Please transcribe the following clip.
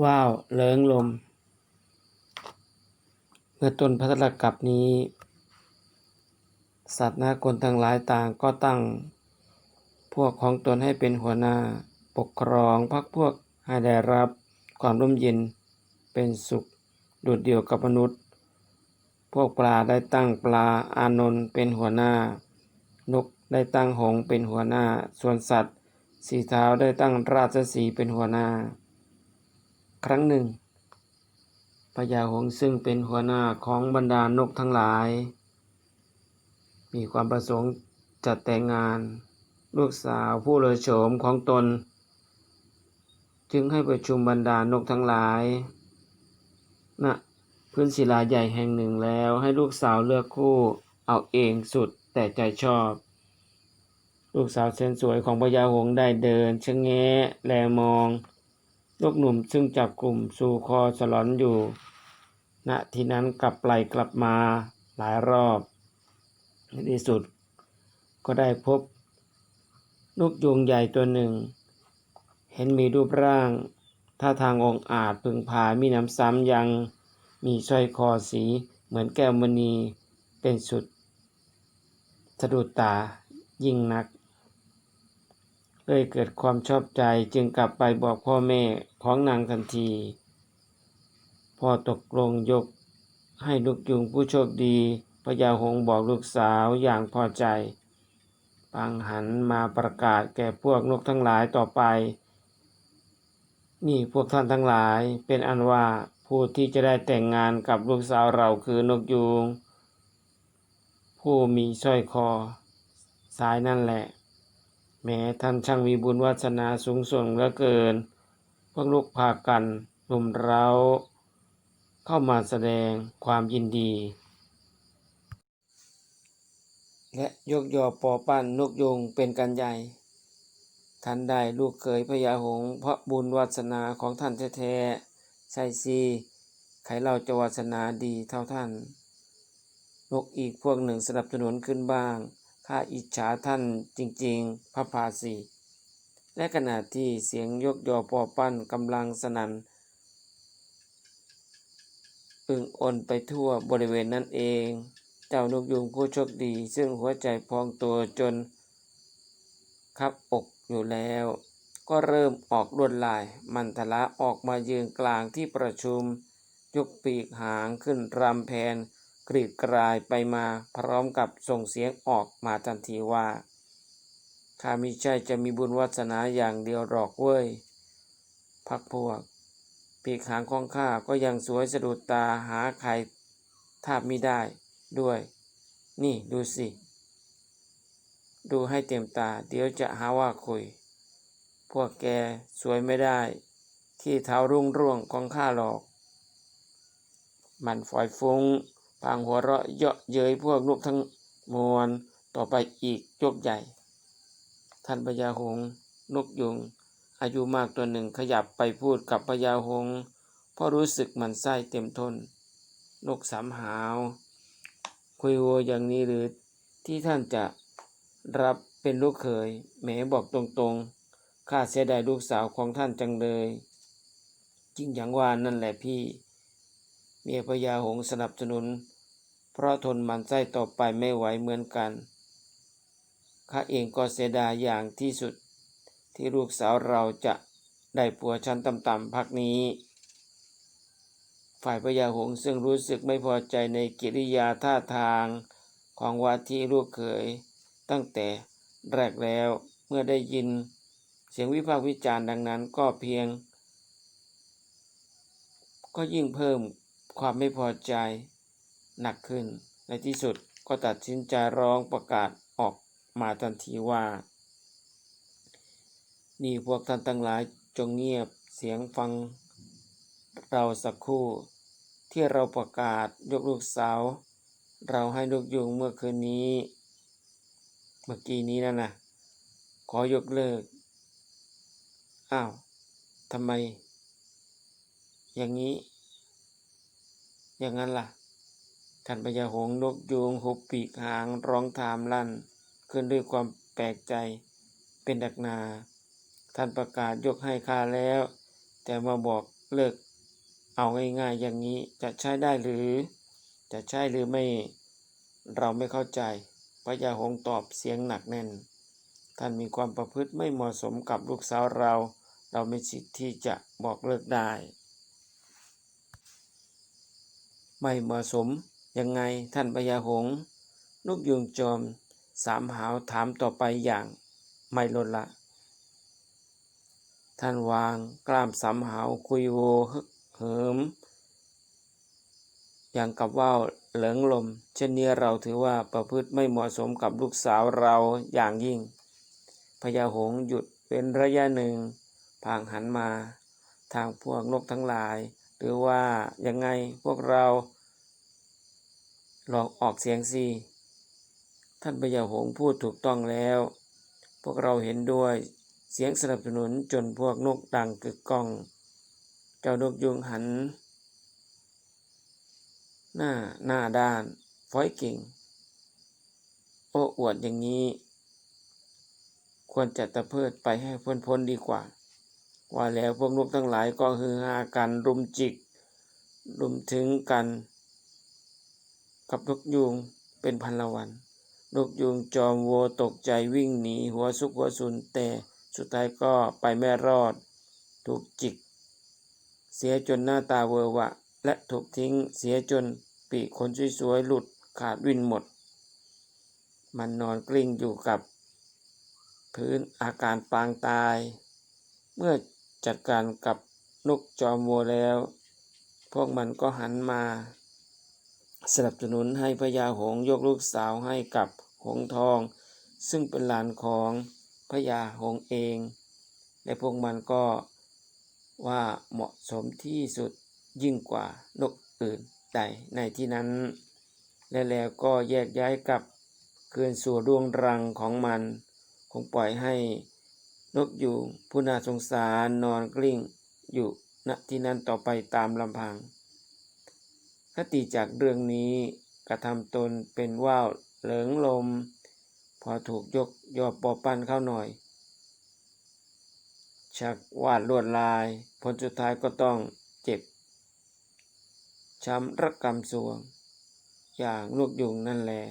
ว้าวเลิงลม เมื่อต้นพัทรกับนี้ สัตว์นากลทั้งหลายต่างก็ตั้ง พวกของตนให้เป็นหัวหน้าปกครองพักพวกให้ได้รับความร่มเย็นเป็นสุขโดดเดียวกับมนุษย์ พวกปลาได้ตั้งปลาอานนท์เป็นหัวหน้า นกได้ตั้งหงส์เป็นหัวหน้า ส่วนสัตว์ สีเท้าได้ตั้งราชสีเป็นหัวหน้า ครั้งหนึ่งพญาหงส์ซึ่งเป็นหัวหน้าของบรรดานกทั้งหลาย มีความประสงค์จัดแต่งงานลูกสาวผู้เลอโฉมของตน จึงให้ประชุมบรรดานกทั้งหลายณนะพื้นศิลาใหญ่แห่งหนึ่งแล้วให้ลูกสาวเลือกคู่เอาเองสุดแต่ใจชอบ ลูกสาวเซนสวยของพญาหงส์ได้เดินชะแงะแลมอง ลูกหนุ่มซึ่งจับกลุ่มสู่คอสลอนอยู่ ณ ที่นั้นกลับไปกลับมาหลายรอบ ในที่สุดก็ได้พบนกยุงใหญ่ตัวหนึ่ง เห็นมีรูปร่างท่าทางองอาจพึงพามีน้ำซ้ำยังมีสร้อยคอสีเหมือนแก้วมณีเป็นสุดสะดุดตายิ่งนัก เลยเกิดความชอบใจจึงกลับไปบอกพ่อแม่ของนางทันที พ่อตกลงยกให้ลูกยุงผู้โชคดีพญาหงบอกลูกสาวอย่างพอใจปังหันมาประกาศแก่พวกนกทั้งหลายต่อไป นี่พวกท่านทั้งหลายเป็นอันว่าผู้ที่จะได้แต่งงานกับลูกสาวเราคือนกยูง ผู้มีสร้อยคอ สายนั่นแหละ แม้ท่านช่างมีบุญวาสนาสูงส่งเหลือเกิน พวกลูกพากันหนุ่มเราเข้ามาแสดงความยินดี และยกยอปอปั้นนกยุงเป็นกันใหญ่ท่านได้ลูกเขยพญาหงเพราะบุญวาสนาของท่านแท้ๆใช่สิใครเราจะวาสนาดีเท่าท่าน นกอีกพวกหนึ่งสนับสนุนขึ้นบ้าง ข้าอิจฉาท่านจริงๆพระภาสีและขณะที่เสียงยกยอปอปั้นกำลังสนั่นอึงอนไปทั่วบริเวณนั้นเอง เจ้านกยุงผู้โชคดี ซึ่งหัวใจพองตัวจน คับอกอยู่แล้ว ก็เริ่มออกลวดลาย มันทละออกมายืนกลางที่ประชุม ยกปีกหางขึ้นรำแพน กรีดกรายไปมาพร้อมกับส่งเสียงออกมาทันทีว่าข้ามิใช่จะมีบุญวาสนาอย่างเดียวหรอกเว้ย พักพวก ปีกหางของข้าก็ยังสวยสะดุดตาหาใครทาบไม่ได้ด้วย นี่ดูสิ ดูให้เต็มตา เดี๋ยวจะหาว่าคุย พวกแกสวยไม่ได้ที่เท้ารุ่งร่วงของข้าหรอก มันฝอยฟุง้ง พางหัวเราะเยาะเย้ยพวกลูกทั้งมวลต่อไปอีกยกใหญ่ ท่านพญาหงนกยุง อายุมากตัวหนึ่งขยับไปพูดกับพญาหงเพราะรู้สึกมันไส้เต็มทน นกสามหาว คุยโวอย่างนี้หรือที่ท่านจะรับเป็นลูกเขยแหมบอกตรงๆข้าเสียดายลูกสาวของท่านจังเลยจริงอย่างว่านั่นแหละพี่ เมียพญาหงสนับสนุน เพราะทนมันไส้ต่อไปไม่ไหวเหมือนกันข้าเองก็เสียดายอย่างที่สุด ที่ลูกสาวเราจะได้ผัวชั้นต่ำๆพักนี้ ฝ่ายพญาหงส์ซึ่งรู้สึกไม่พอใจในกิริยาท่าทางของวาที่ลูกเขย ตั้งแต่แรกแล้วเมื่อได้ยิน เสียงวิพากษ์วิจารณ์ดังนั้นก็เพียง ก็ยิ่งเพิ่มความไม่พอใจ หนักขึ้น ในที่สุดก็ตัดสินใจร้องประกาศออกมาทันทีว่า นี่พวกท่านทั้งหลายจงเงียบเสียงฟังเราสักครู่ ที่เราประกาศยกลูกสาว เราให้ลูกยุงเมื่อคืนนี้ เมื่อกี้นี้นั่นนะขอยกเลิก อ้าวทำไม อย่างนี้ อย่างนั้นล่ะ ท่านพญาหงนกยูงหุบปีกหางร้องถามลั่น ขึ้นด้วยความแปลกใจเป็นดักนา ท่านประกาศยกให้ข้าแล้ว แต่มาบอกเลิกเอาง่ายๆอย่างนี้จะใช้ได้หรือ จะใช่หรือไม่ เราไม่เข้าใจพระยาหงตอบเสียงหนักแน่น ท่านมีความประพฤติไม่เหมาะสมกับลูกสาวเรา เราไม่สิทธิ์ที่จะบอกเลิกได้ ไม่เหมาะสม ยังไงท่านพญาหงส์นกยุงจอมสามหาวถามต่อไปอย่างไม่ลดละ ท่านวางกล้ามสามหาวคุยโวฮึกเหิม อย่างกับว่าวเหลิงลม เช่นนี้เราถือว่าประพฤติไม่เหมาะสมกับลูกสาวเราอย่างยิ่งพญาหงหยุดเป็นระยะหนึ่งพลางหันมา ทางพวกนกทั้งหลาย หรือว่ายังไงพวกเรา ลองออกเสียงสิท่านพญาหงพูดถูกต้องแล้ว พวกเราเห็นด้วยเสียงสนับสนุนจนพวกนกดังกึกก้อง เจ้านกยุงหัน หน้าหน้าด้าน ฟ้อยเก่ง โอ้อวดอย่างนี้ ควรจะตะเพิดไปให้พ้นพ้นดีกว่า ว่าแล้วพวกนกทั้งหลายก็ฮือฮากันรุมจิก รุมถึงกัน กับนกยูงเป็นพันละวัน นกยูงจอมโวตกใจวิ่งหนีหัวซุกหัวซุนแต่สุดท้ายก็ไปไม่รอด ถูกจิก เสียจนหน้าตาเวอร์วะ และถูกทิ้งเสียจนปีกขนสวยๆหลุดขาดวินหมด มันนอนกลิ้งอยู่กับ พื้นอาการปางตาย เมื่อจัดการกับนกจอมโวแล้ว พวกมันก็หันมา สนับสนุนให้พญาหงยกลูกสาวให้กับหงทอง ซึ่งเป็นหลานของพญาหงเอง และพวกมันก็ว่าเหมาะสมที่สุดยิ่งกว่านกอื่นใดในที่นั้น และแล้วก็แยกย้ายกลับคืนสู่ดวงรังของมัน คงปล่อยให้นกอยู่ผู้น่าสงสารนอนกลิ้งอยู่ณที่นั้นต่อไปตามลำพัง คติจากเรื่องนี้กระทำตนเป็นว่าวเหลิงลม พอถูกยกยอปอปั้นเข้าหน่อย ชักวาดลวดลาย ผลสุดท้ายก็ต้องเจ็บ ช้ำรักกรรมสวง อย่างลูกยุงนั่นแหละ